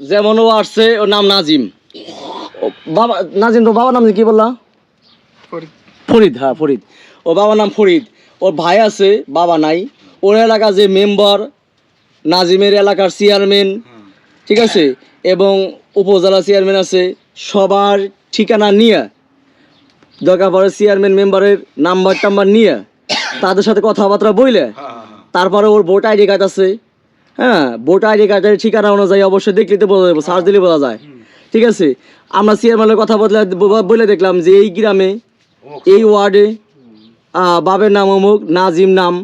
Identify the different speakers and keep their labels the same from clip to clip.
Speaker 1: যেমন ও আসছে ওর নাম নাজিম। ও বাবা নাজিম তো বাবার নাম কি বললা? ফরিদ। হ্যাঁ ফরিদ। ও বাবার নাম ফরিদ। ওর ভাই আছে বাবা নাই। ওর এলাকা যে মেম্বার নাজিমের এলাকার চেয়ারম্যান ঠিক আছে? এবং উপজেলা চেয়ারম্যান আছে সবার ঠিকানা নিয়ে দরকার পড়ে চেয়ারম্যান মেম্বারের নাম্বার টাম্বার নিয়ে তাদের সাথে কথাবার্তা বইলে তারপরে ওর ভোট আইডি কার্ড আছে হ্যাঁ ভোট আইডি কার্ডের ঠিকানা অনুযায়ী অবশ্যই দেখলে বোঝা যাবে সার্চ দিলে বোঝা যায়। ঠিক আছে? আমরা চেয়ারম্যানের কথা বলে বলে দেখলাম যে এই গ্রামে এই ওয়ার্ডে বাবের নাম অমুক নাজিম নাম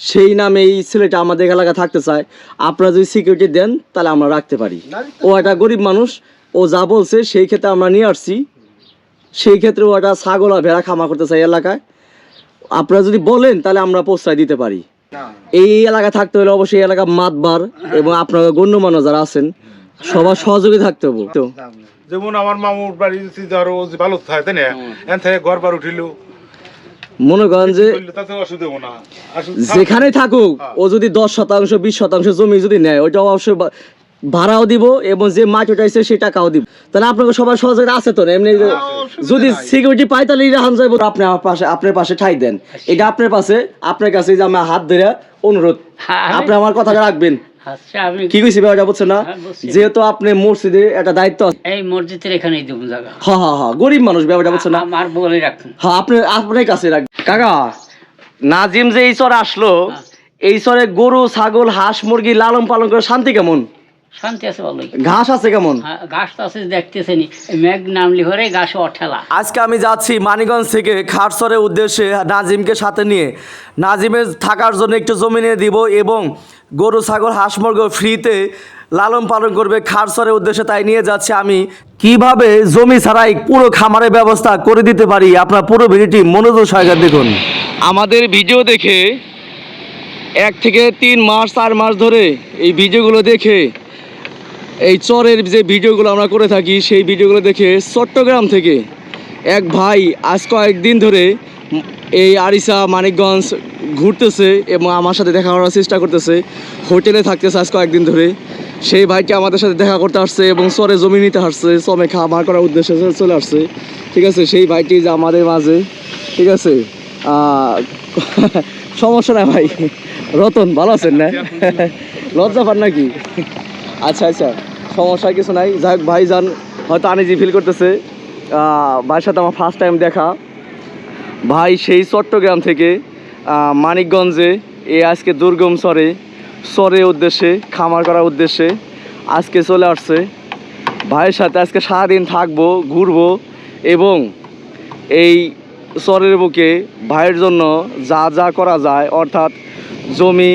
Speaker 1: সেই নামে এই ছেলেটা আমাদের এলাকা থাকতে চায়। আপনারা যদি সিকিউরিটি দেন তাহলে আমরা রাখতে পারি। ও একটা গরিব মানুষ ও যা বলছে সেই ক্ষেত্রে আমরা নিয়ে আসছি। সেই ক্ষেত্রে ও একটা ছাগল আর ভেড়া খামা করতে চাই এলাকায়। আপনারা যদি বলেন তাহলে আমরা প্রশ্রয় দিতে পারি। এই এলাকা থাকতে হলে অবশ্যই এলাকা মাতবার এবং আপনারা গণ্যমান্য যারা আছেন সবার সহযোগী থাকতে হবে। তো
Speaker 2: যেমন আমার মামুর বাড়ি ধরো ভালো থাকে তাই না? এখান থেকে ঘর বার উঠিল।
Speaker 1: মনে করেন যে যেখানে থাকুক ও যদি দশ শতাংশ বিশ শতাংশ জমি যদি নেয় ওইটা অবশ্যই ভাড়াও দিব এবং যে মাটি উঠাইছে সে টাকাও দিব। তাহলে আপনাকে সবার সহযোগিতা আছে তো না? এমনি যদি সিকিউরিটি পাই তাহলে রাহান যাইব আপনি আমার পাশে আপনার পাশে ঠাই দেন। এটা আপনার পাশে আপনার কাছে যে আমার হাত ধরে অনুরোধ।
Speaker 3: হ্যাঁ,
Speaker 1: আপনি আমার কথাটা রাখবেন।
Speaker 3: আচ্ছা
Speaker 1: কি কইছি ব্যাপারটা বুঝছেন না?
Speaker 3: হ্যাঁ,
Speaker 1: যেহেতু আপনি মসজিদে একটা দায়িত্ব আছে।
Speaker 3: এই মসজিদের এখানেই দেবো জায়গা।
Speaker 1: হা হা হা গরিব মানুষ ব্যাপারটা বুঝছেন না?
Speaker 3: আমার বলে রাখুন।
Speaker 1: হ্যাঁ আপনি আপনার কাছে রাখ কাকা নাজিম যে এই চরে আসলো এই চরে গরু ছাগল হাঁস মুরগি লালন পালন করে শান্তি কেমন?
Speaker 3: শান্তি আছে ভালোই
Speaker 1: ঘাস আছে কেমন?
Speaker 3: হ্যাঁ, তো আছে দেখতেছেনি মেঘ নামলি হরে গাছ অঠেলা
Speaker 1: আজকে আমি যাচ্ছি মানিগঞ্জ থেকে খারসরের উদ্দেশ্যে নাজিমকে সাথে নিয়ে। নাজিমের থাকার জন্য একটু জমি নিয়ে দিব এবং গরু ছাগল হাঁস মুরগি ফ্রিতে লালন পালন করবে খারসরের উদ্দেশ্যে তাই নিয়ে যাচ্ছি আমি। কীভাবে জমি ছাড়াই পুরো খামারের ব্যবস্থা করে দিতে পারি? আপনার পুরো ভিডিওটি মনোযোগ সহকারে দেখুন। আমাদের ভিডিও দেখে এক থেকে তিন মাস চার মাস ধরে এই ভিডিওগুলো দেখে এই চরের যে ভিডিওগুলো আমরা করে থাকি সেই ভিডিওগুলো দেখে চট্টগ্রাম থেকে এক ভাই আজ কয়েকদিন ধরে এই আরিসা মানিকগঞ্জ ঘুরতেছে এবং আমার সাথে দেখা করার চেষ্টা করতেছে। হোটেলে থাকতেছে আজ কয়েকদিন ধরে। সেই ভাইটি আমাদের সাথে দেখা করতে আসছে এবং চরে জমি নিতে আসছে চমে খামার করার উদ্দেশ্যে চলে- চলে আসছে। ঠিক আছে সেই ভাইটি যে আমাদের মাঝে ঠিক আছে? সমস্যা না ভাই। রতন ভালো আছেন না? লজ্জা পান নাকি? আচ্ছা আচ্ছা। সমস্যা কিছু নাই। যাই হোক ভাই যান হয়তো আনিজি ফিল করতেছে। ভাইয়ের সাথে আমার ফার্স্ট টাইম দেখা। ভাই সেই চট্টগ্রাম থেকে মানিকগঞ্জে, এ আজকে দুর্গম সরে সরে উদ্দেশ্যে, খামার করার উদ্দেশ্যে আজকে চলে আসছে। ভাইয়ের সাথে আজকে সারাদিন থাকব, ঘুরবো এবং এই চরের বুকে ভাইয়ের জন্য যা যা করা যায়, অর্থাৎ জমি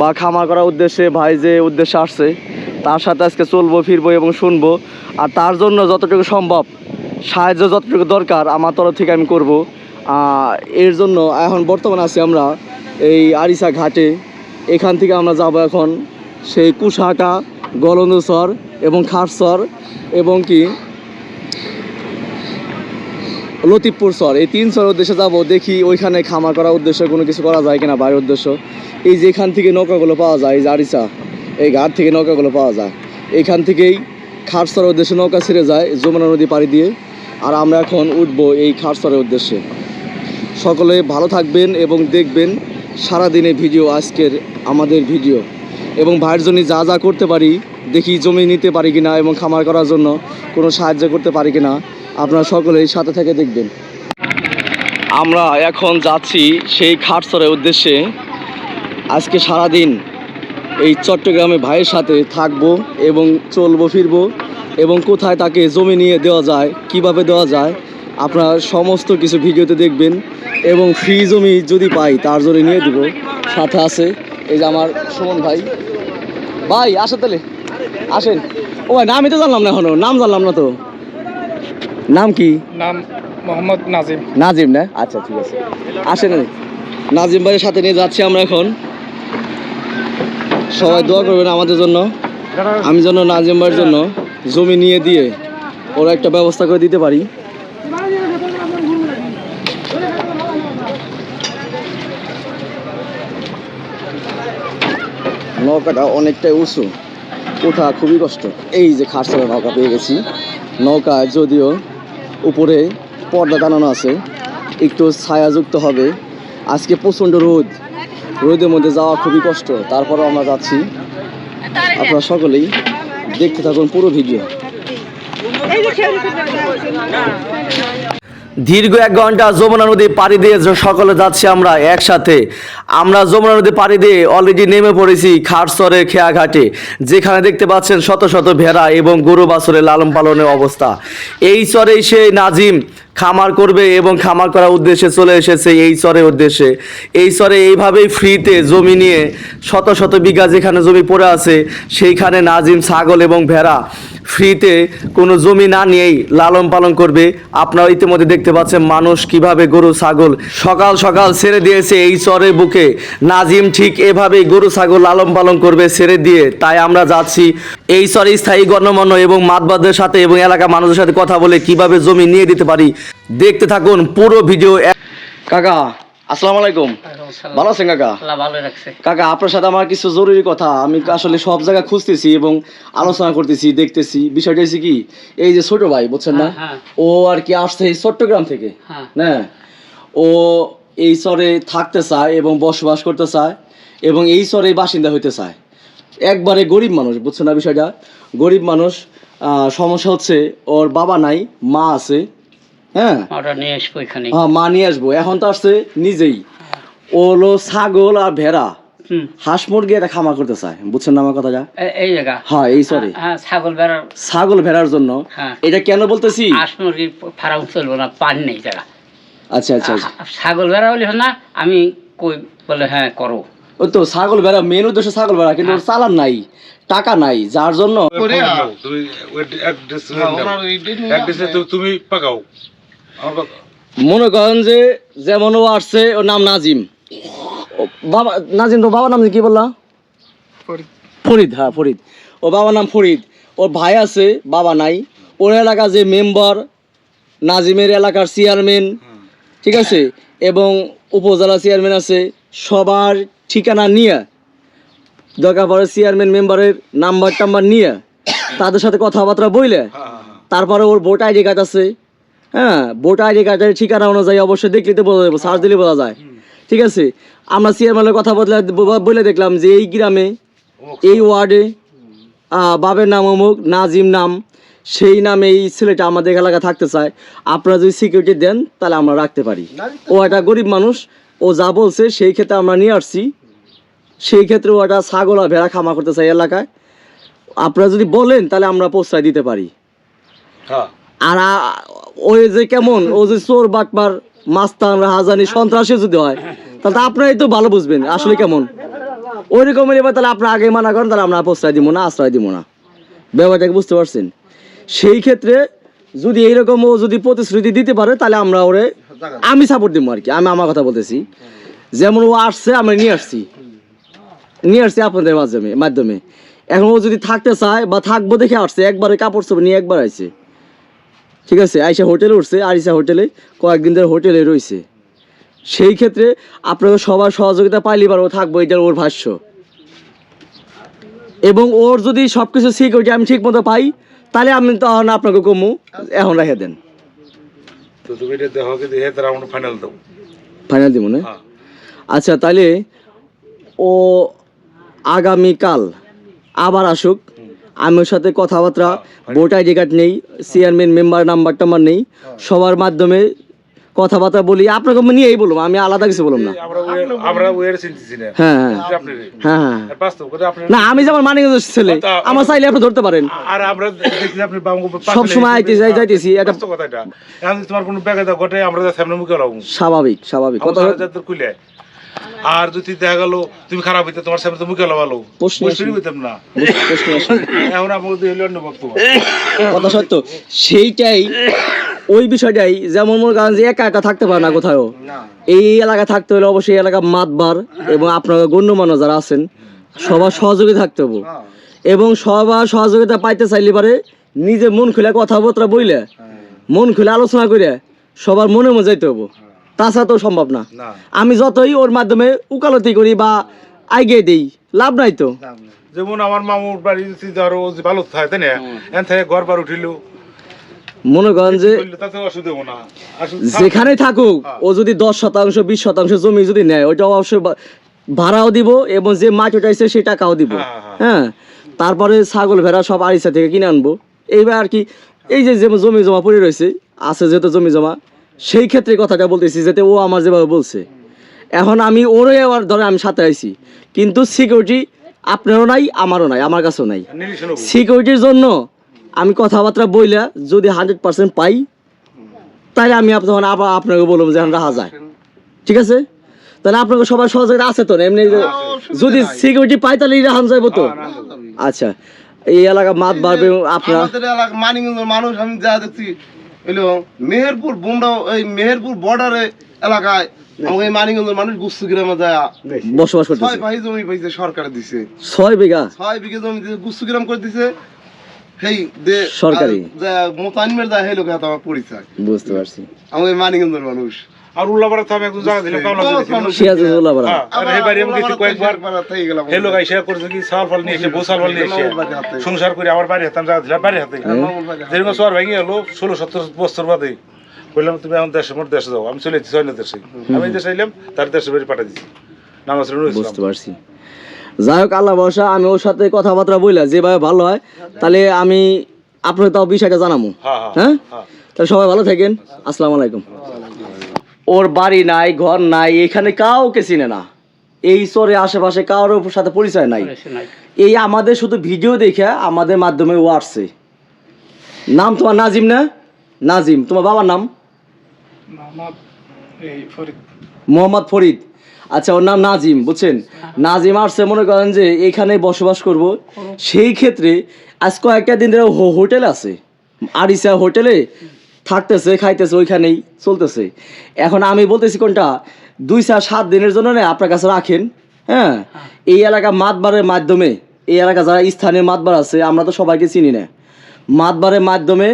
Speaker 1: বা খামার করার উদ্দেশ্যে ভাই যে উদ্দেশ্যে আসছে তার সাথে আজকে চলবো, ফিরবো এবং শুনব। আর তার জন্য যতটুকু সম্ভব, সাহায্য যতটুকু দরকার আমার তরফ থেকে আমি করব। এর জন্য এখন বর্তমানে আছি আমরা এই আরিসা ঘাটে। এখান থেকে আমরা যাব এখন সেই কুশাটা গলন্দসর এবং খারসর এবং কি লতিফপুর সর। এই তিন সর উদ্দেশ্যে যাব, দেখি ওইখানে খামার করার উদ্দেশ্যে কোনো কিছু করা যায় কিনা বাইরের উদ্দেশ্য। এই যে এখান থেকে নৌকাগুলো পাওয়া যায়, এই যে আরিসা এই ঘাট থেকে নৌকাগুলো পাওয়া যায়। এখান থেকেই খারসরের উদ্দেশ্যে নৌকা ছেড়ে যায় যমুনা নদী পাড়ি দিয়ে। আর আমরা এখন উঠবো এই খারসরের উদ্দেশ্যে। সকলে ভালো থাকবেন এবং দেখবেন সারাদিনে ভিডিও, আজকের আমাদের ভিডিও। এবং ভাইয়ের জন্য যা যা করতে পারি, দেখি জমি নিতে পারি কিনা এবং খামার করার জন্য কোনো সাহায্য করতে পারি কিনা, আপনারা সকলেই সাথে থেকে দেখবেন। আমরা এখন যাচ্ছি সেই খাটসরের উদ্দেশ্যে। আজকে সারাদিন এই চট্টগ্রামে ভাইয়ের সাথে থাকব এবং চলবো ফিরবো এবং কোথায় তাকে জমি নিয়ে দেওয়া যায় কীভাবে দেওয়া যায় আপনারা সমস্ত কিছু ভিডিওতে দেখবেন এবং ফ্রি জমি যদি পাই তার জন্য নিয়ে দিব। সাথে আছে এই যে আমার সুমন ভাই। ভাই আসেন তাহলে। আসেন। ও ভাই নামই তো জানলাম না এখনও। নাম জানলাম না তো। নাম কি?
Speaker 4: নাম মোহাম্মদ নাজিম।
Speaker 1: নাজিম না? আচ্ছা ঠিক আছে। আসেন। নাজিম ভাইয়ের সাথে নিয়ে যাচ্ছি আমরা এখন। সবাই দোয়া করবেন আমাদের জন্য। আমি যেন নাজিম জন্য জমি নিয়ে দিয়ে ওরা একটা ব্যবস্থা করে দিতে পারি। নৌকাটা অনেকটাই উঁচু। ওঠা খুবই কষ্ট। এই যে খাটসারা নৌকা পেয়ে গেছি। নৌকা যদিও উপরে পর্দা টানানো আছে, একটু ছায়াযুক্ত হবে। আজকে প্রচণ্ড রোদ। রোদের মধ্যে যাওয়া খুবই কষ্ট। তারপরও আমরা যাচ্ছি। আপনারা সকলেই দেখতে থাকুন পুরো ভিডিও। দীর্ঘ এক ঘণ্টা যমুনা নদী পাড়ি দিয়ে সকলে যাচ্ছি আমরা একসাথে। আমরা যমুনা নদী পাড়ি দিয়ে অলরেডি নেমে পড়েছি খাটসরের খেয়াঘাটে, যেখানে দেখতে পাচ্ছেন শত শত ভেড়া এবং গরু বাছরের লালন পালনের অবস্থা। এই চরেই সেই নাজিম খামার করবে এবং খামার করার উদ্দেশ্যে চলে এসেছে এই চরের উদ্দেশ্যে। এই চরে এইভাবেই ফ্রিতে জমি নিয়ে শত শত বিঘা যেখানে জমি পড়ে আছে, সেইখানে নাজিম, ছাগল এবং ভেড়া ফ্রিতে কোনো জমি না নিয়েই লালন পালন করবে। আপনারা ইতিমধ্যে দেখতে পাচ্ছেন মানুষ কীভাবে গরু, ছাগল সকাল সকাল ছেড়ে দিয়েছে এই চরের বুকে। নাজিম ঠিক এভাবেই গরু, ছাগল লালন পালন করবে ছেড়ে দিয়ে। তাই আমরা যাচ্ছি এই চরে স্থায়ী গণ্যমান্য এবং মাতবাদের সাথে এবং এলাকার মানুষের সাথে কথা বলে কীভাবে জমি নিয়ে দিতে পারি দেখতে থাকুন পুরো ভিডিও। কাকা আসসালামু আলাইকুম। ভালো আছেন কাকা? কাকা আপনার সাথে আমার কিছু জরুরি কথা। আমি আসলে সব জায়গায় খুঁজতেছি এবং আলোচনা করতেছি দেখতেছি। বিষয়টা হচ্ছে কি এই যে ছোট ভাই বুঝছেন না?
Speaker 3: হ্যাঁ, হ্যাঁ।
Speaker 1: ও আর কি আসছে এই চট্টগ্রাম থেকে
Speaker 3: হ্যাঁ।
Speaker 1: ও এই চরে থাকতে চায় এবং বসবাস করতে চায় এবং এই চরে বাসিন্দা হইতে চায়। একবারে গরিব মানুষ বুঝছেন না বিষয়টা? গরিব মানুষ সমস্যা হচ্ছে ওর বাবা নাই মা আছে হ্যাঁ? হ্যাঁ মা নিয়ে আসব। এখন তো আসছে নিজেই। ও হলো ছাগল আর ভেড়া। হাঁস মুরগি এটা খামার করতে চায়। বুঝছেন না আমার কথাটা?
Speaker 3: এ- এই জায়গা?
Speaker 1: হ্যাঁ এই সরি
Speaker 3: হ্যাঁ ছাগল বেড়ার
Speaker 1: ছাগল ভেড়ার জন্য।
Speaker 3: হ্যাঁ।
Speaker 1: এটা কেন বলতেছি?
Speaker 3: হাঁস মুরগির ফার্ম চলবো না পানি নেই জায়গা।
Speaker 1: আচ্ছা আচ্ছা আচ্ছা।
Speaker 3: ছাগল বেড়া বলি না আমি কই বলে হ্যাঁ করো।
Speaker 1: ও তো ছাগল ভেড়া মেন উদ্দেশ্য ছাগল ভেড়া কিন্তু ওর চালান নাই টাকা নাই যার জন্য
Speaker 2: তুমি পাকাও।
Speaker 1: মনে করেন যে যেমন ও আসছে ওর নাম নাজিম। বাবা নাজিম তো বাবার নাম কি বললা? ফরিদ। হ্যাঁ ফরিদ। ও বাবার নাম ফরিদ। ওর ভাই আছে বাবা নাই। ওর এলাকা যে মেম্বার নাজিমের এলাকার চেয়ারম্যান ঠিক আছে? এবং উপজেলা চেয়ারম্যান আছে। সবার ঠিকানা নিয়ে দরকার পরে চেয়ারম্যান মেম্বারের নাম্বার টাম্বার নিয়ে তাদের সাথে কথাবার্তা বইলে তারপরে ওর ভোট আইডি কার্ড আছে। হ্যাঁ ভোট আইডি কার্ডের ঠিকানা অনুযায়ী অবশ্যই দেখলে তো বোঝা যাবে সার্চ দিলে বোঝা যায়। ঠিক আছে? আমরা চেয়ারম্যানের কথা বদলে বলে দেখলাম যে এই গ্রামে এই ওয়ার্ডে বাবের নাম অমুক নাজিম নাম সেই নামে এই ছেলেটা আমাদের এলাকা থাকতে চায়। আপনারা যদি সিকিউরিটি দেন তাহলে আমরা রাখতে পারি। ও একটা গরিব মানুষ ও যা বলছে সেই ক্ষেত্রে আমরা নিয়ে আসছি। সেই ক্ষেত্রে ও একটা ছাগল আর ভেড়া খামা করতে চাই এলাকায়। আপনারা যদি বলেন তাহলে আমরা প্রশ্রয় দিতে পারি।
Speaker 2: হ্যাঁ।
Speaker 1: আর ওই যে কেমন ও যে চোর বাটমার মাস্তান হাজানি সন্ত্রাসী যদি হয় তাহলে তো আপনারাই তো ভালো বুঝবেন আসলে কেমন। ওই রকমের এবার তাহলে আপনার আগে মানা করেন তাহলে আমরা প্রশ্রয় দিব না আশ্রয় দিব না। ব্যাপারটাকে বুঝতে পারছেন? সেই ক্ষেত্রে যদি এইরকম ও যদি প্রতিশ্রুতি দিতে পারে তাহলে আমরা ওরে আমি সাপোর্ট দিব আর কি আমি আমার কথা বলতেছি। যেমন ও আসছে আমরা নিয়ে আসছি। নিয়ে আসছি আপনাদের মাধ্যমে মাধ্যমে। এখন ও যদি থাকতে চায় বা থাকব দেখে আসছে একবারে কাপড় চোপড় নিয়ে একবার আইছে। ঠিক আছে? আইসা হোটেলে উঠছে আরিসা হোটেলে কয়েকদিন ধরে হোটেলে রয়েছে সেই ক্ষেত্রে আপনাকে সবার সহযোগিতা পাইলে এবার ও থাকব এটার ওর ভাষ্য। এবং ওর যদি সব কিছু সিকিউরিটি আমি ঠিক মতো পাই তাহলে আমি তখন আপনাকে কমু। এখন রেখে দেন।
Speaker 2: তো তুমি এটা দেখো কি দেখে তারা ফাইনাল দাও
Speaker 1: ফাইনাল দিব না?
Speaker 2: হ্যাঁ।
Speaker 1: আচ্ছা তাহলে ও আগামীকাল। আবার আসুক। আমি ওর সাথে কথাবার্তা ভোট আইডি কার্ড নেই চেয়ারম্যান মেম্বার নাম্বার টাম্বার নেই। সবার মাধ্যমে কথাবার্তা বলি। আপনাকে আমি নিয়েই বলব আমি আলাদা কিছু বললাম না। হ্যাঁ হ্যাঁ। হ্যাঁ হ্যাঁ। না আমি যেমন মানিকগঞ্জের ছেলে আমার চাইলে আপনি ধরতে পারেন।
Speaker 2: আর আমরা দেখছি আপনি বাম
Speaker 1: সব সময় আইতেছি যাই- যাইতেছি এটা
Speaker 2: তোমার কোনো ঘটে আমরা
Speaker 1: স্বাভাবিক স্বাভাবিক। কথা
Speaker 2: আর যদি দেখা গেল তুমি খারাপ হইতে তোমার সামনে তো মুখে লাগালো
Speaker 1: প্রশ্ন
Speaker 2: মুশকিল হইতাম না। এখন মধ্যে হইল অন্য বক্তব্য।
Speaker 1: কথা সত্য সেইটাই ওই বিষয়টাই যেমন মনে করেন যে একা একা থাকতে পারে না কোথাও এই এলাকা থাকতে হলে অবশ্যই এলাকা মাতবার এবং আপনার গণ্যমান্য যারা আছেন সবার সহযোগী থাকতে হবে। এবং সবার সহযোগিতা পাইতে চাইলে পারে নিজে মন খুলে কথাবার্তা বইলে। মন খুলে আলোচনা করে সবার মনে মনে যাইতে হব। তাছাড়া তো সম্ভব না। আমি যতই ওর মাধ্যমে উকালতি করি বা আইগে দিই লাভ নাই তো।
Speaker 2: যেমন আমার মামুর বাড়ি ধরো ভালো থাকে তাই না? এন থেকে ঘর বার উঠিল।
Speaker 1: মনে করেন যে যেখানে থাকুক ও যদি দশ শতাংশ বিশ শতাংশ জমি যদি নেয় ওইটা অবশ্যই ভাড়াও দিব এবং যে মাছ উঠাইছে সেই টাকাও দিব।
Speaker 2: হ্যাঁ, হ্যাঁ।
Speaker 1: হ্যাঁ। তারপরে ছাগল ভেড়া সব আড়িসা থেকে কিনে আনব। এইবার আর কি এই যে জমি জমা পড়ে রয়েছে আছে যেহেতু জমি জমা সেই ক্ষেত্রে কথাটা বলতেছি যাতে ও আমার যেভাবে বলছে। এখন আমি ওরই আবার ধরে আমি সাথে আইছি। কিন্তু সিকিউরিটি আপনারও নাই আমারও নাই আমার কাছেও নাই। সিকিউরিটির জন্য আমি কথাবার্তা বইলা যদি হান্ড্রেড পার্সেন্ট পাই তাহলে আমি তখন আবার আপনাকে বলব যে রাখা যায় ঠিক আছে? তাহলে আপনাকে সবার সহযোগিতা আছে তো এমনি যদি সিকিউরিটি পাই তাহলে রাহান যাব তো? আচ্ছা এই এলাকা মাত বাড়বে আপনার।
Speaker 5: মানুষ আমি যা দেখছি এলো মেহেরপুর বুমরা এই মেহেরপুর বর্ডারে এলাকায় আমাকে মানুষ গুস্তু গ্রামে যায়।
Speaker 1: বসবাস
Speaker 5: ছয় জমি পাইছে সরকারে দিছে।
Speaker 1: ছয় বিঘা?
Speaker 5: ছয় বিঘে জমি দিছে গুস্তু গ্রাম করে দিছে। সেই দে
Speaker 1: সরকারি।
Speaker 5: যায় আমার পরিচয়।
Speaker 1: বুঝতে পারছি।
Speaker 5: আমাকে মানুষ।
Speaker 2: আর উল্লাপাড়া তো আমি একজন জায়গা দিলাম কামলা হ্যাঁ, আর এই বাড়ি আমি গেছি কয়েকবার
Speaker 5: থেকে গেলাম।
Speaker 2: হেলো শেয়ার করছে কি সাল ফল নিয়ে এসে বসাল ফল নিয়ে এসে। সংসার করে আমার বাড়ি হাতাম জায়গা দিলাম বাড়ি হাতে। যেরকম সোয়ার ভেঙে গেলো ষোলো বছর বাদে। বললাম তুমি এখন দেশে মোট দেশে যাও। আমি চলে যেতে ছয় দেশে। আমি এই দেশে এলাম তার দেশে বাড়ি পাঠিয়ে দিচ্ছি নাম
Speaker 1: বুঝতে পারছি। যাই হোক আল্লাহ ভরসা আমি ওর সাথে কথাবার্তা বললা যেভাবে ভালো হয় তাহলে আমি আপনাকে তাও বিষয়টা জানাব।
Speaker 2: হ্যাঁ হ্যাঁ।
Speaker 1: হ্যাঁ?
Speaker 2: হ্যাঁ।
Speaker 1: তাহলে সবাই ভালো থাকেন। আসসালামু আলাইকুম। ওর বাড়ি নাই ঘর নাই এখানে কাউকে চিনে না। এই চরে আশেপাশে কারোর সাথে পরিচয় নাই। এই আমাদের শুধু ভিডিও দেখে আমাদের মাধ্যমে ও আসছে। নাম তোমার নাজিম না? নাজিম তোমার বাবার নাম?
Speaker 4: মোহাম্মদ ফরিদ।
Speaker 1: আচ্ছা ওর নাম নাজিম বুঝছেন? নাজিম আসছে মনে করেন যে এখানে বসবাস করব। সেই ক্ষেত্রে আজ কয়েকটা দিন ধরে হো- হোটেল আছে। আরিসা হোটেলে থাকতেছে খাইতেছে ওইখানেই চলতেছে। এখন আমি বলতেছি কোনটা? দুই চার সাত দিনের জন্য না আপনার কাছে রাখেন হ্যাঁ? এই এলাকা মাতবারের মাধ্যমে এই এলাকা যারা স্থানীয় মাতবার আছে আমরা তো সবাইকে চিনি না। মাতবারের মাধ্যমে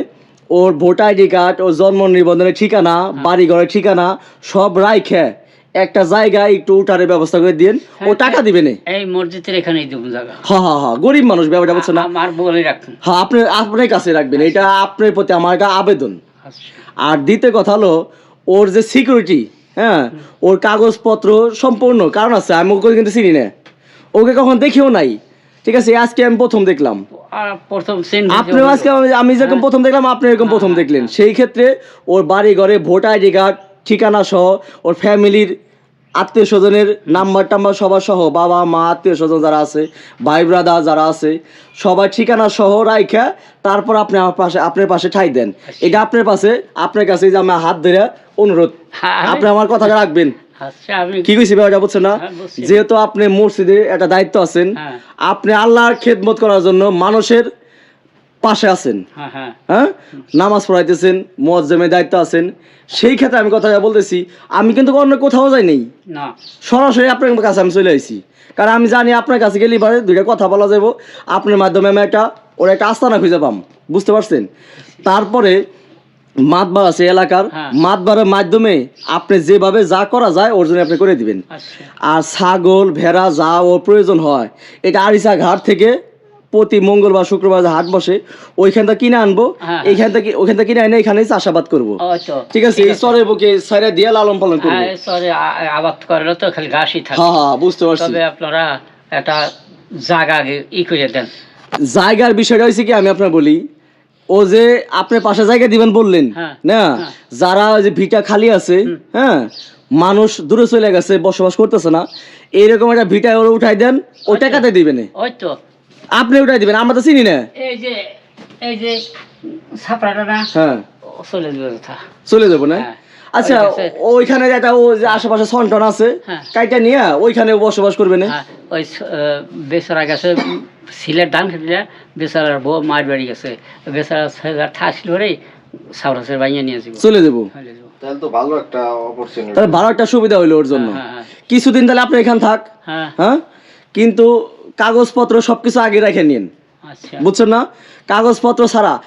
Speaker 1: ওর ভোট আইডি কার্ড ওর জন্ম নিবন্ধনের ঠিকানা বাড়ি ঘরের ঠিকানা সব রাইখে একটা জায়গায় একটু উঠারের ব্যবস্থা করে দিন ও টাকা দিবে না।
Speaker 3: এই মসজিদের এখানেই দেবো জায়গা।
Speaker 1: হ্যাঁ হ্যাঁ হ্যাঁ গরিব মানুষ ব্যাপারটা বুঝছে না।
Speaker 3: আমার বলে রাখুন।
Speaker 1: হ্যাঁ আপনি আপনার কাছে রাখবেন এটা আপনার প্রতি আমার একটা আবেদন। আর দ্বিতীয় কথা হলো ওর যে সিকিউরিটি হ্যাঁ ওর কাগজপত্র সম্পূর্ণ কারণ আছে আমি ওকে কিন্তু চিনি না। ওকে কখন দেখিও নাই। ঠিক আছে আজকে আমি প্রথম দেখলাম।
Speaker 3: আপনি প্রথম
Speaker 1: আজকে আমি- যেরকম প্রথম দেখলাম আপনি এরকম প্রথম দেখলেন। সেই ক্ষেত্রে ওর বাড়ি ঘরে ভোট আইডি কার্ড ঠিকানা সহ ওর ফ্যামিলির আত্মীয় স্বজনের নাম্বার টাম্বার সবার সহ বাবা মা আত্মীয় স্বজন যারা আছে ভাই ব্রাদার যারা আছে সবার ঠিকানা সহ রাইখা তারপর আপনি আমার পাশে আপনার পাশে ঠাই দেন। এটা আপনার পাশে আপনার কাছে যে আমার হাত ধরে অনুরোধ।
Speaker 3: হ্যাঁ,
Speaker 1: আপনি আমার কথাটা রাখবেন।
Speaker 3: আচ্ছা
Speaker 1: কি কইছি ব্যাপারটা বুঝছেন না?
Speaker 3: হ্যাঁ,
Speaker 1: যেহেতু আপনি মসজিদে একটা দায়িত্ব আছেন
Speaker 3: হ্যাঁ।
Speaker 1: আপনি আল্লাহর খেদমত করার জন্য মানুষের পাশে আছেন।
Speaker 3: হ্যাঁ হ্যাঁ।
Speaker 1: হ্যাঁ? নামাজ পড়াইতেছেন মোয়াজ্জেমের দায়িত্ব আছেন। সেই ক্ষেত্রে আমি কথা বলতেছি আমি কিন্তু অন্য কোথাও যাই নেই। সরাসরি আপনার কাছে আমি চলে আসি কারণ আমি জানি আপনার কাছে গেলে পারে দুইটা কথা বলা যাব আপনার মাধ্যমে আমি একটা ওর একটা আস্তানা খুঁজে পাম। বুঝতে পারছেন? তারপরে মাতবার আছে এলাকার।
Speaker 3: হ্যাঁ।
Speaker 1: মাতবারের মাধ্যমে আপনি যেভাবে যা করা যায় ওর জন্য আপনি করে দিবেন।
Speaker 3: আচ্ছা।
Speaker 1: আর ছাগল ভেড়া যা ওর প্রয়োজন হয় এটা আরিসা ঘাট থেকে প্রতি মঙ্গলবার শুক্রবার হাট বসে ওইখান থেকে কিনে আনব।
Speaker 3: হ্যাঁ।
Speaker 1: এইখান থেকে ওইখান থেকে কিনে এনে এখানেই চাষাবাদ করব। ঠিক আছে এই বুকে সাইরা দিয়ে লালন পালন করব।
Speaker 3: হ্যাঁ আবাদ তো খালি ঘাসই থাকে।
Speaker 1: হ্যাঁ হ্যাঁ বুঝতে পারছি।
Speaker 3: তবে আপনারা একটা জায়গা ই করে দেন।
Speaker 1: জায়গার বিষয়টা হয়েছে কি আমি আপনার বলি ও যে আপনার পাশে জায়গা দিবেন বললেন
Speaker 3: হ্যাঁ,
Speaker 1: না?
Speaker 3: হ্যাঁ।
Speaker 1: যারা ওই যে ভিটা খালি আছে হ্যাঁ মানুষ দূরে চলে গেছে বসবাস করতেছে না এইরকম একটা ভিটা ওরা উঠাই দেন ও টাকাতে দিবেন
Speaker 3: ওই তো।
Speaker 1: আপনি উঠাই দিবেন আমরা তো চিনি না।
Speaker 3: এই যে এই যে ছাপড়াটা না?
Speaker 1: হ্যাঁ।
Speaker 3: চলে যাবে কথা
Speaker 1: চলে যাব না?
Speaker 3: হ্যাঁ।
Speaker 1: আচ্ছা। ওইখানে একটা ও যে আশেপাশে সন্টন আছে
Speaker 3: হ্যাঁ।
Speaker 1: কাইটা নিয়ে ওইখানে বসবাস করবে না?
Speaker 3: হ্যাঁ, ওই বেচারা গেছে সিলের ধান খেতে বেচারার বউ মার বাড়ি গেছে। বেচারা ঠাসিল ধরে সাউরাসের বাইয়ে নিয়ে যাব।
Speaker 1: চলে যাব
Speaker 5: তাহলে তো ভালো একটা অপরচুনিটি
Speaker 1: তাহলে ভালো একটা সুবিধা হইল ওর জন্য। কিছুদিন তাহলে আপনি এখানে থাক।
Speaker 3: হ্যাঁ।
Speaker 1: হ্যাঁ? কিন্তু কাগজপত্র সবকিছু আগে রেখে নিন।
Speaker 3: আচ্ছা।
Speaker 1: বুঝছেন না? কাগজপত্র ছাড়া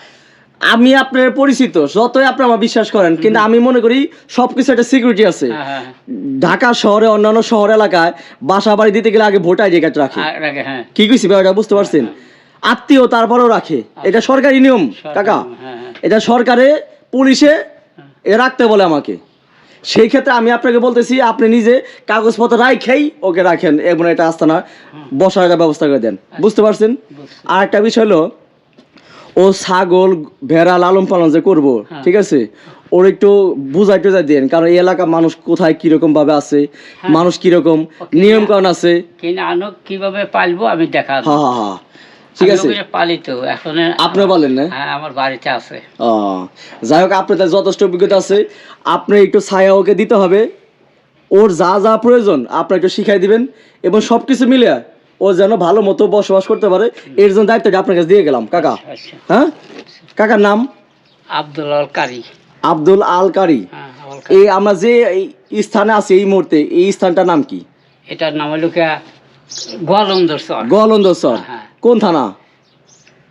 Speaker 1: আমি আপনার পরিচিত যতই আপনি আমার বিশ্বাস করেন কিন্তু আমি মনে করি সবকিছু একটা সিকিউরিটি আছে।
Speaker 3: হ্যাঁ হ্যাঁ
Speaker 1: ঢাকা শহরে অন্যান্য শহর এলাকায় বাসা বাড়ি দিতে গেলে আগে ভোট আইডি কার্ড রাখে।
Speaker 3: হ্যাঁ।
Speaker 1: কি কইছি ব্যাপারটা বুঝতে পারছেন? আত্মীয় তারপরেও রাখে। এটা সরকারি নিয়ম কাকা।
Speaker 3: হ্যাঁ হ্যাঁ।
Speaker 1: এটা সরকারে পুলিশে এ রাখতে বলে আমাকে। সেই ক্ষেত্রে আমি আপনাকে বলতেছি আপনি নিজে কাগজপত্র রাখেই ওকে রাখেন এবং এটা আস্তানা বসার ব্যবস্থা করে দেন। বুঝতে পারছেন? আর একটা বিষয় হলো ও ছাগল ভেড়া লালন পালন যে করব ঠিক আছে? ওর একটু বুঝাই টুজাই দেন কারণ এই এলাকার মানুষ কোথায় কীরকম ভাবে আছে মানুষ কীরকম নিয়ম কারণ আছে।
Speaker 3: কীভাবে পালবো আমি দেখা
Speaker 1: হা হা হা ঠিক আছে।
Speaker 3: পালিত এখন
Speaker 1: আপনি বলেন না?
Speaker 3: হ্যাঁ আমার বাড়িতে আছে।
Speaker 1: ও, যাই হোক আপনার যথেষ্ট অভিজ্ঞতা আছে। আপনি একটু ছায়া ওকে দিতে হবে। ওর যা যা প্রয়োজন আপনি একটু শিখাই দিবেন। এবং সব কিছু মিলে ও যেন ভালো মতো বসবাস করতে পারে এর জন্য দায়িত্বটা আপনার কাছে দিয়ে গেলাম। কাকা?
Speaker 3: আচ্ছা
Speaker 1: হ্যাঁ? কাকার নাম?
Speaker 3: আব্দুল আল কারি।
Speaker 1: আব্দুল আল কারি।
Speaker 3: হ্যাঁ।
Speaker 1: এই আমরা যে এই স্থানে আছি এই মুহূর্তে এই স্থানটার নাম কি?
Speaker 3: এটার নাম হলো হ্যাঁ।
Speaker 1: কোন থানা?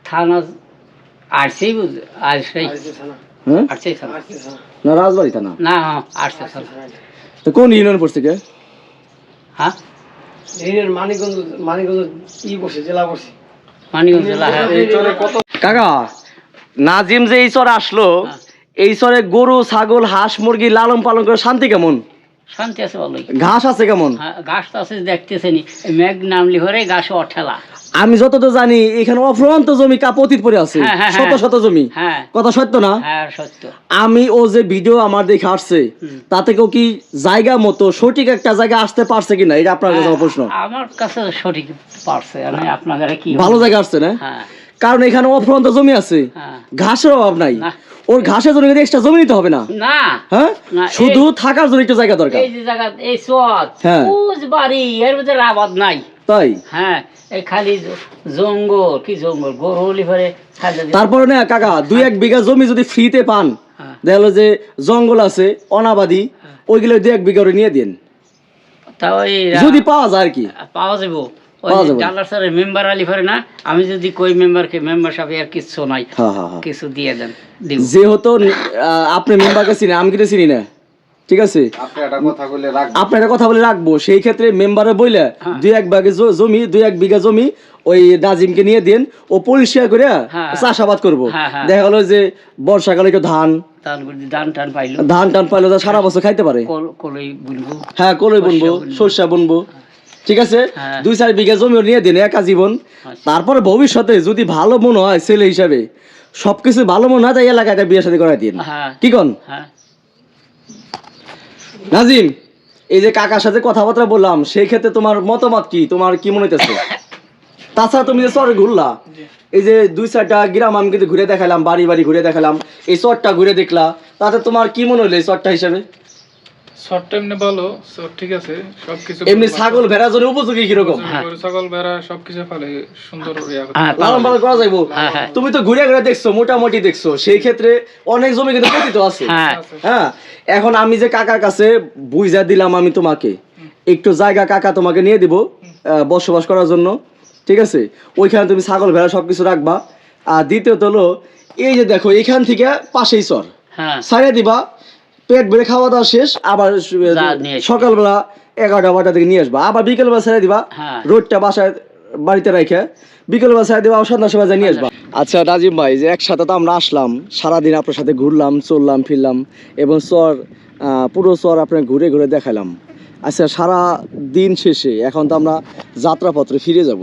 Speaker 3: থানা আসছেই
Speaker 1: হ্যাঁ?
Speaker 3: আসছেই থানা।
Speaker 1: না রাজবাড়ি থানা?
Speaker 3: না আসছে থানা।
Speaker 1: তো কোন ইউনিয়ন পড়ছে কে?
Speaker 3: হ্যাঁ?
Speaker 4: মানিকগঞ্জ মানিকগঞ্জ ই বসে জেলা বসে
Speaker 3: মানিকগঞ্জ জেলা হ্যাঁ।
Speaker 1: কাকা নাজিম যে এই চরে আসলো এই চরে গরু ছাগল হাঁস মুরগি লালন পালন করে শান্তি কেমন?
Speaker 3: শান্তি আছে ভালোই।
Speaker 1: ঘাস আছে কেমন?
Speaker 3: হ্যাঁ গাছ তো আছে দেখতেছেনি মেঘ নামলি হরে গাছ অঠেলা।
Speaker 1: আমি যতটা জানি এখানে অফুরন্ত জমি কাপতিত পড়ে আছে।
Speaker 3: হ্যাঁ, হ্যাঁ,
Speaker 1: শত
Speaker 3: হ্যাঁ।
Speaker 1: শত জমি। কথা সত্য না?
Speaker 3: হ্যাঁ সত্য।
Speaker 1: আমি ও যে ভিডিও আমার দেখে আসছে তাতে কেউ কি জায়গা মতো সঠিক একটা জায়গা আসতে পারছে কিনা? এটা আপনার কাছে প্রশ্ন।
Speaker 3: আমার কাছে সঠিক পারছে আমি আপনাদের কি
Speaker 1: ভালো জায়গা আসছে না? কারণ এখানে অফুরন্ত জমি আছে ঘাসের অভাব নাই। ওর ঘাসের জন্য এক্সট্রা জমি নিতে হবে না।
Speaker 3: না।
Speaker 1: হ্যাঁ? শুধু থাকার জন্য একটু জায়গা দরকার।
Speaker 3: এই যে জায়গা এই চত
Speaker 1: হ্যাঁ।
Speaker 3: বাড়ি এর ভিতরে আবাদ নাই।
Speaker 1: তাই?
Speaker 3: হ্যাঁ এই খালি জঙ্গল কি জঙ্গল? গরু হলি
Speaker 1: তারপরে না কাকা দুই এক বিঘা জমি যদি ফ্রিতে পান
Speaker 3: হ্যাঁ।
Speaker 1: দেখা গেলো যে জঙ্গল আছে অনাবাদি ওইগুলো দুই এক বিঘা করে নিয়ে দিন। যদি পাওয়া যায় আর কি।
Speaker 3: পাওয়া যাব ওই
Speaker 1: যাবে।
Speaker 3: ডালার স্যারের মেম্বার আলি ভরে না আমি যদি কই মেম্বারকে মেম্বার সাহেব আর কিচ্ছু নাই।
Speaker 1: হ্যাঁ হ্যাঁ হ্যাঁ।
Speaker 3: কিছু দিয়ে দেন
Speaker 1: যেহেতু আহ, আপনি মেম্বারকে চিনি আমি কিন্তু চিনি না। ঠিক আছে? আপনি একটা কথা বলে রাখব। সেই ক্ষেত্রে মেম্বারে বইলে
Speaker 3: হ্যাঁ।
Speaker 1: দুই এক বিঘা জমি দুই এক বিঘা জমি ওই নাজিমকে নিয়ে দিন ও পরিষ্কার করে
Speaker 3: হ্যাঁ।
Speaker 1: চাষাবাদ করব।
Speaker 3: হ্যাঁ।
Speaker 1: দেখা গেলো যে বর্ষাকালে একটু ধান
Speaker 3: দান টান পাইলো।
Speaker 1: ধান টান পাইলে সারা বছর খাইতে পারে।
Speaker 3: কলই বুনবো।
Speaker 1: হ্যাঁ কলই বুনবো। সর্ষা বুনবো। ঠিক আছে। দুই চার বিঘা জমি নিয়ে দিন একা জীবন।
Speaker 3: আচ্ছা।
Speaker 1: তারপরে ভবিষ্যতে যদি ভালো মনে হয় ছেলে হিসাবে সবকিছু ভালো মনে হয় তাই এলাকায় একটা বিয়ে সাথে করাই দিন। কি কন?
Speaker 3: হ্যাঁ।
Speaker 1: নাজিম এই যে কাকার সাথে কথাবার্তা বললাম সেই ক্ষেত্রে তোমার মতামত কি? তোমার কি মনে হইতেছে? তাছাড়া তুমি যে চরে ঘুরলা এই যে দুই চারটা গ্রাম আমি কিন্তু ঘুরে দেখালাম বাড়ি বাড়ি ঘুরে দেখালাম এই চরটা ঘুরে দেখলা তাতে তোমার কি মনে হলো এই চরটা হিসাবে?
Speaker 4: শর্ট টাইম নে ভালো সো ঠিক আছে সবকিছু
Speaker 1: এমনি ছাগল ভেড়া জন্য উপযোগী কীরকম?
Speaker 4: ছাগল ভেড়া সবকিছু ফেলে সুন্দর করে।
Speaker 3: হ্যাঁ
Speaker 1: লালন পালন করা যাইবো?
Speaker 3: হ্যাঁ, হ্যাঁ।
Speaker 1: তুমি তো ঘুরে ঘুরে দেখছ মোটামুটি দেখছ সেই ক্ষেত্রে অনেক জমি কিন্তু পতিত আছে।
Speaker 3: হ্যাঁ।
Speaker 1: হ্যাঁ। এখন আমি যে কাকার কাছে বুঝা দিলাম আমি তোমাকে একটু জায়গা কাকা তোমাকে নিয়ে দিব আহ, বসবাস করার জন্য ঠিক আছে? ওইখানে তুমি ছাগল ভেড়া সবকিছু রাখবা। আর দ্বিতীয়ত হলো এই যে দেখো এখান থেকে পাশেই চর।
Speaker 3: হ্যাঁ।
Speaker 1: সারিয়ে দিবা পেট ভরে খাওয়া দাওয়া শেষ আবার। সকালবেলা এগারোটা বারোটা থেকে নিয়ে আসবা। আবার বিকেলবেলা ছেড়ে দিবা
Speaker 3: হ্যাঁ।
Speaker 1: রোডটা বাসায় বাড়িতে রেখে বিকেলবেলা ছেড়ে দিবা আবার সন্ধ্যার সময় নিয়ে আসবা। আচ্ছা। রাজীব ভাই যে একসাথে তো আমরা আসলাম সারাদিন আপনার সাথে ঘুরলাম চললাম ফিরলাম এবং চর পুরো চর আপনার ঘুরে ঘুরে দেখালাম আচ্ছা সারা দিন শেষে এখন তো আমরা যাত্রাপত্রে ফিরে যাব।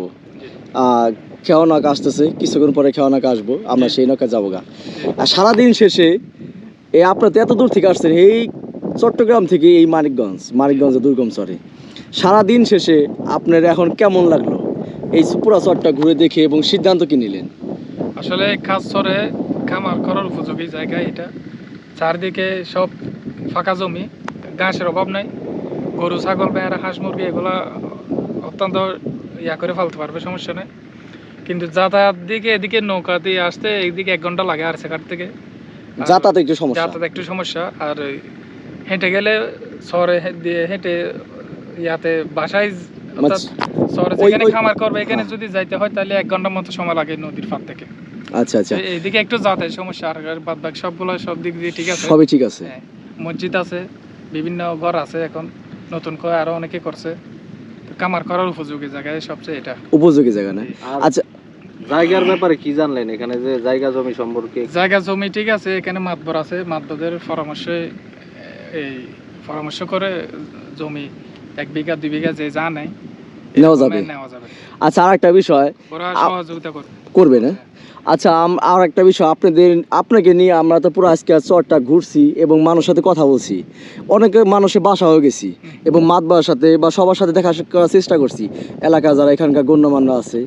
Speaker 1: খেওয়া নৌকা আসতেছে কিছুক্ষণ পরে খেওয়া নৌকা আসব আমরা সেই নৌকা যাব গা। আর সারাদিন শেষে এই আপনার তো এত দূর থেকে আসছেন, এই চট্টগ্রাম থেকে এই মানিকগঞ্জ, মানিকগঞ্জে দুর্গম চরে সারাদিন শেষে আপনার এখন কেমন লাগল? এই পুরা চরটা ঘুরে দেখে এবং সিদ্ধান্ত কি নিলেন?
Speaker 4: আসলে খাস চরে খামার করার উপযোগী জায়গা এটা। চারদিকে সব ফাঁকা জমি, ঘাসের অভাব নাই। গরু, ছাগল বেড়া হাঁস, মুরগি এগুলা অত্যন্ত ইয়া করে ফেলতে পারবে, সমস্যা নেই। কিন্তু যাতায়াত দিকে এদিকে নৌকা দিয়ে আসতে এইদিকে এক ঘণ্টা লাগে আর সেখান থেকে।
Speaker 1: যাতায়াত একটু সমস্যা।
Speaker 4: যাতায়াত একটু সমস্যা আর হেঁটে গেলে শহরে দিয়ে হেঁটে ইয়াতে বাসায় শহরে যেখানে খামার করবে এখানে
Speaker 1: হ্যাঁ।
Speaker 4: যদি যাইতে হয় তাহলে এক ঘণ্টার মতো সময় লাগে নদীর পার থেকে।
Speaker 1: আচ্ছা আচ্ছা।
Speaker 4: এই- এইদিকে একটু যাতে সমস্যা আর বাদ বাকি সবগুলো সব দিক দিয়ে ঠিক আছে।
Speaker 1: সবই ঠিক আছে।
Speaker 4: হ্যাঁ, মসজিদ আছে বিভিন্ন ঘর আছে এখন নতুন করে আরও অনেকে করছে। কামার করার উপযোগী জায়গায় সবচেয়ে এটা।
Speaker 1: উপযোগী জায়গা না? আচ্ছা
Speaker 6: জায়গার ব্যাপারে কি জানলেন? এখানে যে জায়গা জমি সম্পর্কে
Speaker 4: জায়গা জমি ঠিক আছে, এখানে মাতবর আছে। মাতবরদের পরামর্শে, এই পরামর্শ করে জমি এক বিঘা, দুই বিঘা যে নেয়।
Speaker 1: নেওয়া যাবে। আচ্ছা আর একটা বিষয়
Speaker 4: করবে।
Speaker 1: না? আচ্ছা আর একটা বিষয় আপনাদের আপনাকে নিয়ে আমরা তো পুরো আজকে চরটা ঘুরছি এবং মানুষের সাথে কথা বলছি। অনেকে মানুষের বাসা হয়ে গেছি এবং মাতবার সাথে বা সবার সাথে দেখা করার চেষ্টা করছি। এলাকা যারা এখানকার গণ্যমান্য আছে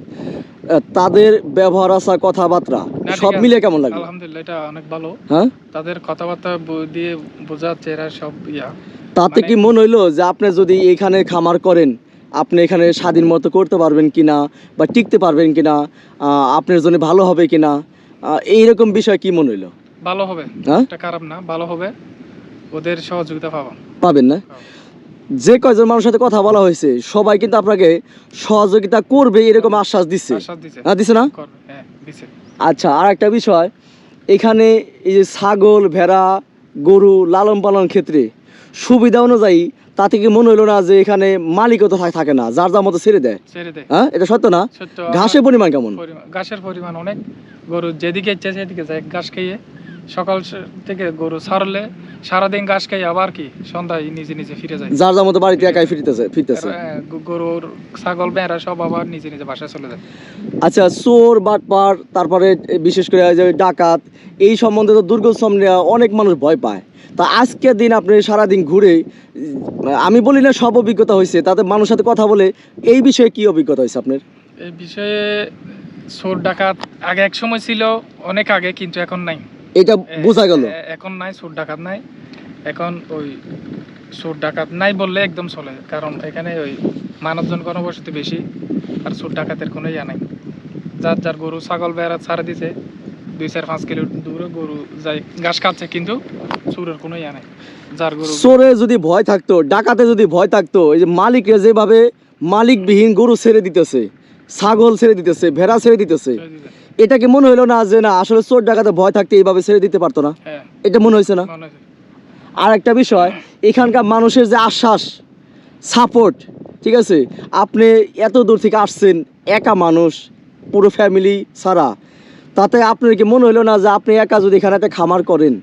Speaker 1: তাদের ব্যবহার আসা কথাবার্তা সব। মিলে কেমন লাগে
Speaker 4: আলহামদুলিল্লাহ এটা অনেক ভালো।
Speaker 1: হ্যাঁ?
Speaker 4: তাদের কথাবার্তা দিয়ে এরা সব ইয়া।
Speaker 1: তাতে
Speaker 4: মানে-
Speaker 1: কি মনে হইল যে আপনি যদি এখানে খামার করেন আপনি এখানে স্বাধীন মতো করতে পারবেন কিনা বা টিকতে পারবেন কিনা আহ, আপনার জন্য ভালো হবে কিনা আহ, এইরকম বিষয় কি মনে হইল?
Speaker 4: ভালো হবে।
Speaker 1: হ্যাঁ?
Speaker 4: খারাপ না ভালো হবে। ওদের সহযোগিতা পাবো।
Speaker 1: পাবেন না? যে কয়জন মানুষের সাথে কথা বলা হয়েছে সবাই কিন্তু আপনাকে সহযোগিতা করবে এরকম আশ্বাস দিচ্ছে
Speaker 4: দিছে।
Speaker 1: হ্যাঁ দিছে না?
Speaker 4: হ্যাঁ
Speaker 1: আচ্ছা আর একটা বিষয় এখানে এই যে ছাগল ভেড়া গরু লালন পালন ক্ষেত্রে সুবিধা অনুযায়ী তাতে কি মনে হলো না যে এখানে মালিকও তো থাকে না? যার যার মতো ছেড়ে দেয়।
Speaker 4: ছেড়ে দেয়।
Speaker 1: হ্যাঁ এটা সত্য না? ঘাসের পরিমাণ কেমন?
Speaker 4: ঘাসের পরিমাণ অনেক গরু যেদিকে ইচ্ছে সেদিকে যায় ঘাস খেয়ে সকাল থেকে গরু ছাড়লে সারাদিন ঘাস খাই আবার কি? সন্ধ্যায় নিজে নিজে ফিরে যায়
Speaker 1: যার যার মতো বাড়িতে একাই ফিরতেছে ফিরতেছে।
Speaker 4: গরুর ছাগল বেড়া সব আবার নিজে নিজে বাসায় চলে যায়।
Speaker 1: আচ্ছা চোর বাটপার তারপরে বিশেষ করে যে ডাকাত এই সম্বন্ধে তো দুর্গোৎসব অনেক মানুষ ভয় পায়। তা আজকের দিন আপনি সারাদিন ঘুরে আমি বলি না সব অভিজ্ঞতা হয়েছে তাতে মানুষের সাথে কথা বলে এই বিষয়ে কি অভিজ্ঞতা হয়েছে আপনার?
Speaker 4: এই বিষয়ে চোর ডাকাত আগে এক সময় ছিল অনেক আগে কিন্তু এখন নাই।
Speaker 1: এটা বোঝা গেল।
Speaker 4: এখন নাই চোর ডাকাত নাই। এখন ওই চোর ডাকাত নাই বললে একদম চলে কারণ এখানে ওই মানবজন গণবসতি বেশি আর চোর ডাকাতের কোনো ইয়া নাই। যার যার গরু ছাগল বেড়া ছাড়ে দিছে দুই চার পাঁচ কিলো দূরে গরু যাই ঘাস খাচ্ছে কিন্তু চোরের কোনো ইয়া নাই। যার গরু
Speaker 1: চোরে যদি ভয় থাকতো ডাকাতে যদি ভয় থাকতো এই যে মালিকরা যেভাবে মালিকবিহীন গরু ছেড়ে দিতেছে ছাগল ছেড়ে দিতেছে ভেড়া ছেড়ে দিতেছে। এটা কি মনে হলো না যে না আসলে চোর ডাকাতে ভয় থাকতে এইভাবে ছেড়ে দিতে পারতো না।
Speaker 4: হ্যাঁ।
Speaker 1: এটা মনে হয়েছে না? আর একটা বিষয় এখানকার মানুষের যে আশ্বাস সাপোর্ট ঠিক আছে? আপনি এত দূর থেকে আসছেন একা মানুষ পুরো ফ্যামিলি ছাড়া। তাতে আপনার কি মনে হলো না যে আপনি একা যদি এখানে একটা খামার করেন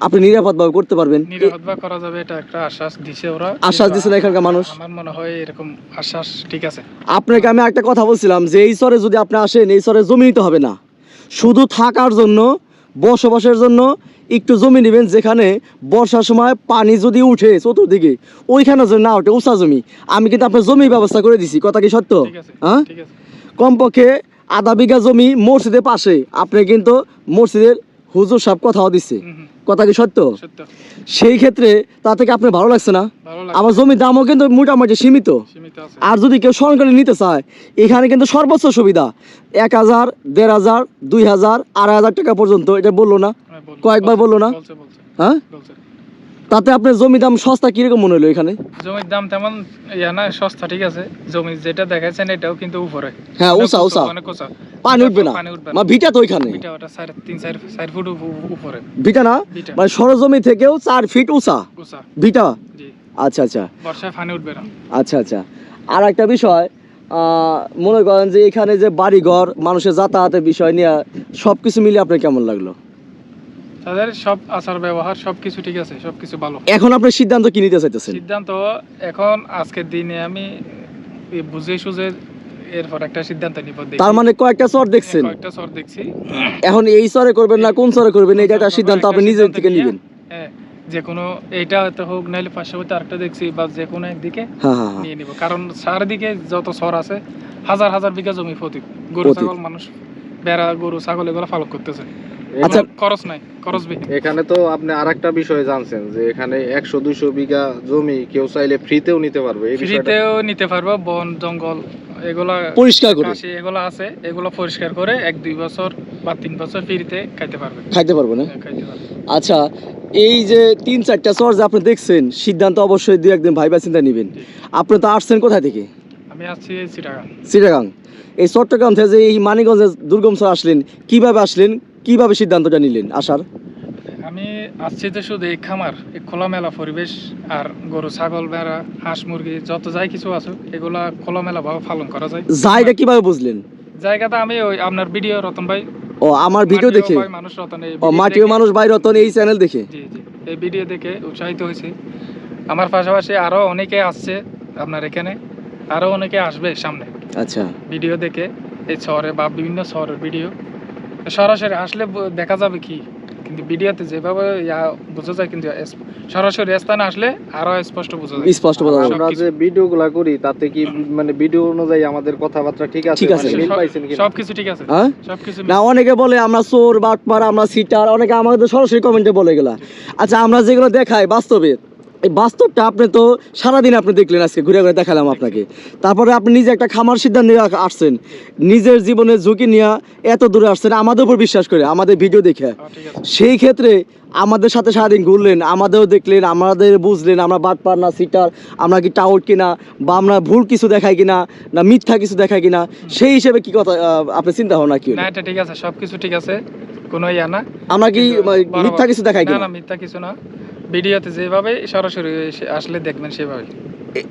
Speaker 1: আপনি নিরাপদভাবে করতে পারবেন।
Speaker 4: নিরাপদ বা করা যাবে এটা একটা আশ্বাস দিছে ওরা।
Speaker 1: আশ্বাস দিছে এখানকার মানুষ?
Speaker 4: আমার মনে হয় এরকম আশ্বাস ঠিক আছে।
Speaker 1: আপনাকে আমি একটা কথা বলছিলাম যে এই চরে যদি আপনি আসেন এই চরে জমি নিতে হবে না। শুধু থাকার জন্য বসবাসের জন্য একটু জমি নেবেন যেখানে বর্ষার সময় পানি যদি উঠে চতুর্দিকে ওইখানে যদি না ওঠে উঁচা জমি। আমি কিন্তু আপনার জমি ব্যবস্থা করে দিছি কথা কি সত্য? হ্যাঁ? কমপক্ষে আধা বিঘা জমি মসজিদের পাশে আপনি কিন্তু মসজিদের হুজুর সাহেব কথাও দিচ্ছে কথা কি সত্য? সেই ক্ষেত্রে তা থেকে আপনার ভালো লাগছে না? আমার জমির দামও কিন্তু মোটামুটি সীমিত। আর যদি কেউ সরকারি নিতে চায় এখানে কিন্তু সর্বোচ্চ সুবিধা। এক হাজার দেড় হাজার দুই হাজার আড়াই হাজার টাকা পর্যন্ত এটা বলল না?
Speaker 4: হ্যাঁ,
Speaker 1: কয়েকবার বলল না? হ্যাঁ? তাতে আপনার জমি দাম সস্তা কীরকম মনে হলো এখানে?
Speaker 4: জমির দাম তেমন ইয়া না সস্তা ঠিক আছে। জমি যেটা দেখাচ্ছেন এটাও কিন্তু উপরে।
Speaker 1: হ্যাঁ উঁচা উঁচা।
Speaker 4: অনেক উঁচা
Speaker 1: পানি উঠবে না।
Speaker 4: পানি উঠবে
Speaker 1: মা ভিটা তো ওইখানে।
Speaker 4: এটা ওটা চার তিন চার চার ফুট উপরে।
Speaker 1: ভিটা না? মানে সরজমি থেকেও চার ফিট উঁচা। ভিটা?
Speaker 4: জি।
Speaker 1: আচ্ছা আচ্ছা।
Speaker 4: বর্ষায় পানি উঠবে না।
Speaker 1: আচ্ছা আচ্ছা। আর একটা বিষয় আহ, মনে করেন যে এখানে যে বাড়িঘর মানুষের যাতায়াতের বিষয় নিয়ে সব কিছু মিলে আপনার কেমন লাগল?
Speaker 4: তাদের সব আচার ব্যবহার সব কিছু ঠিক আছে সব কিছু ভালো।
Speaker 1: এখন আপনার সিদ্ধান্ত কি নিতে চাইতেছেন?
Speaker 4: সিদ্ধান্ত এখন আজকের দিনে আমি বুঝে সুঝে এরপর একটা সিদ্ধান্ত নিব
Speaker 1: তার মানে কয়েকটা চর দেখছেন?
Speaker 4: কয়েকটা দেখছি।
Speaker 1: এখন এই চরে করবেন না কোন চরে করবেন? এটা একটা সিদ্ধান্ত আপনি নিজের থেকে নেবেন।
Speaker 4: হ্যাঁ যে কোনো এইটা হয়তো হোক নাহলে পাশে হয়তো আরেকটা দেখছি বা যে কোনো একদিকে
Speaker 1: হ্যাঁ হ্যাঁ হ্যাঁ
Speaker 4: নিয়ে নিব। কারণ চারিদিকে যত সর আছে হাজার হাজার বিঘা জমি প্রতি গরু ছাগল মানুষ বেড়া গরু ছাগল এগুলো পালন করতেছে।
Speaker 1: আচ্ছা।
Speaker 4: খরচ নাই খরচ
Speaker 6: এখানে তো আপনি আরেকটা বিষয় জানছেন যে এখানে একশো দুইশো বিঘা জমি কেউ চাইলে ফ্রিতেও নিতে পারবে এই
Speaker 4: ফ্রিতেও নিতে পারব বন জঙ্গল এগুলা
Speaker 1: পরিষ্কার করে।
Speaker 4: এগুলো আছে এগুলো পরিষ্কার করে এক দুই বছর বা তিন বছর ফ্রিতে খাইতে পারবে।
Speaker 1: খাইতে পারব না?
Speaker 4: হ্যাঁ, খাইতে পারবে।
Speaker 1: আচ্ছা এই যে তিন চারটা চর যে আপনি দেখছেন সিদ্ধান্ত অবশ্যই দু একদিন ভাইবা চিন্তা নেবেন। আপনি তো আসছেন কোথা থেকে?
Speaker 4: আমি আসছি চিটাগাং।
Speaker 1: চিটাগাং। এই চট্টগ্রাম থেকে যে এই মানিকগঞ্জে দুর্গম চর আসলেন কীভাবে আসলেন? কীভাবে সিদ্ধান্তটা নিলেন আসার
Speaker 4: আমি আসছি তো শুধু এই খামার এই খোলামেলা পরিবেশ আর গরু ছাগল ভেড়া হাঁস মুরগি যত যাই কিছু আছে এগুলা খোলামেলা ভাবে পালন করা যায়।
Speaker 1: জায়গা কীভাবে বুঝলেন?
Speaker 4: জায়গাটা আমি ওই আপনার ভিডিও রতন ভাই।
Speaker 1: ও আমার ভিডিও দেখে?
Speaker 4: মানুষ রতন এই
Speaker 1: ও মাটিও মানুষ বাইরে রতন এই চ্যানেল দেখে?
Speaker 4: জি জি এই ভিডিও দেখে উৎসাহিত হয়েছে। আমার পাশাপাশি আরও অনেকে আসছে আপনার এখানে আরও অনেকে আসবে সামনে।
Speaker 1: আচ্ছা।
Speaker 4: ভিডিও দেখে এই শহরে বা বিভিন্ন শহরের ভিডিও। সরাসরি আসলে দেখা যাবে কি? কিন্তু ভিডিওতে যেভাবে ইয়া বোঝা যায় কিন্তু সরাসরি স্থানে আসলে আরও স্পষ্ট বোঝা যায়।
Speaker 1: স্পষ্ট বোঝা যাবে।
Speaker 6: আমরা যে ভিডিওগুলা করি তাতে কি মানে ভিডিও অনুযায়ী আমাদের কথাবার্তা ঠিক আছে?
Speaker 1: ঠিক আছে।
Speaker 6: মানে মিল পাইছেন কি
Speaker 4: সবকিছু ঠিক আছে।
Speaker 1: হ্যাঁ?
Speaker 4: সবকিছু
Speaker 1: না অনেকে বলে আমরা চোর বাটমার আমরা সিটার অনেকে আমাদের সরাসরি কমেন্টে বলে গেলা। আচ্ছা আমরা যেগুলো দেখাই বাস্তবে এই বাস্তবটা আপনি তো সারাদিন আপনি দেখলেন আজকে ঘুরে ঘুরে দেখালাম আপনাকে। তারপরে আপনি নিজে একটা খামার সিদ্ধান্ত নিয়ে আসছেন। নিজের জীবনের ঝুঁকি নিয়ে এত দূরে আসছেন আমাদের উপর বিশ্বাস করে আমাদের ভিডিও দেখে।
Speaker 4: হ্যাঁ,
Speaker 1: সেই ক্ষেত্রে আমাদের সাথে সারাদিন ঘুরলেন আমাদেরও দেখলেন আমাদের বুঝলেন আমরা বাদ বাটপার না সিটার আমরা কি টাউট কিনা বা আমরা ভুল কিছু দেখাই কিনা না মিথ্যা কিছু দেখাই কিনা সেই হিসেবে কি কথা আপনি চিন্তা ভাবনা কি?
Speaker 4: না এটা ঠিক আছে সবকিছু ঠিক আছে কোনো ইয়া না।
Speaker 1: আমরা কি মিথ্যা কিছু দেখাই কিনা?
Speaker 4: না মিথ্যা কিছু না। ভিডিওতে যেভাবে সরাসরি আসলে দেখবেন সেভাবে।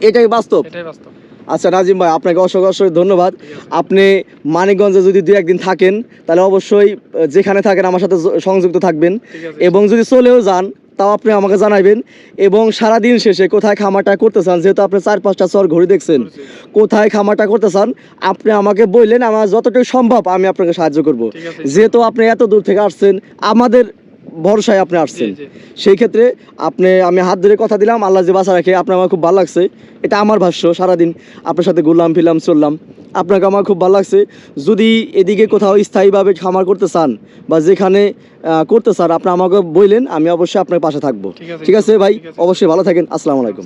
Speaker 1: এটাই বাস্তব?
Speaker 4: এটাই বাস্তব।
Speaker 1: আচ্ছা নাজিম ভাই আপনাকে অসংখ্য অসংখ্য ধন্যবাদ। আপনি মানিকগঞ্জে যদি দুই একদিন থাকেন তাহলে অবশ্যই যেখানে থাকেন আমার সাথে সংযুক্ত থাকবেন। এবং যদি চলেও যান তাও আপনি আমাকে জানাবেন এবং সারা দিন শেষে কোথায় খামারটা করতে চান যেহেতু আপনি চার পাঁচটা চর ঘড়ি দেখছেন কোথায় খামারটা করতে চান আপনি আমাকে বললেন আমার যতটুকু সম্ভব আমি আপনাকে সাহায্য করব। যেহেতু আপনি এত দূর থেকে আসছেন আমাদের ভরসায় আপনি আসছেন। সেই ক্ষেত্রে আপনি আমি হাত ধরে কথা দিলাম আল্লাহ যে বাসা রাখে আপনার আমার খুব ভালো লাগছে। এটা আমার ভাষ্য সারাদিন আপনার সাথে ঘুরলাম ফিরলাম চললাম। আপনাকে আমার খুব ভালো লাগছে। যদি এদিকে কোথাও স্থায়ীভাবে খামার করতে চান বা যেখানে করতে চান আপনি আমাকে বললেন আমি অবশ্যই আপনার পাশে থাকব।
Speaker 4: ঠিক আছে
Speaker 1: ভাই? অবশ্যই ভালো থাকেন।
Speaker 4: আসসালামু আলাইকুম।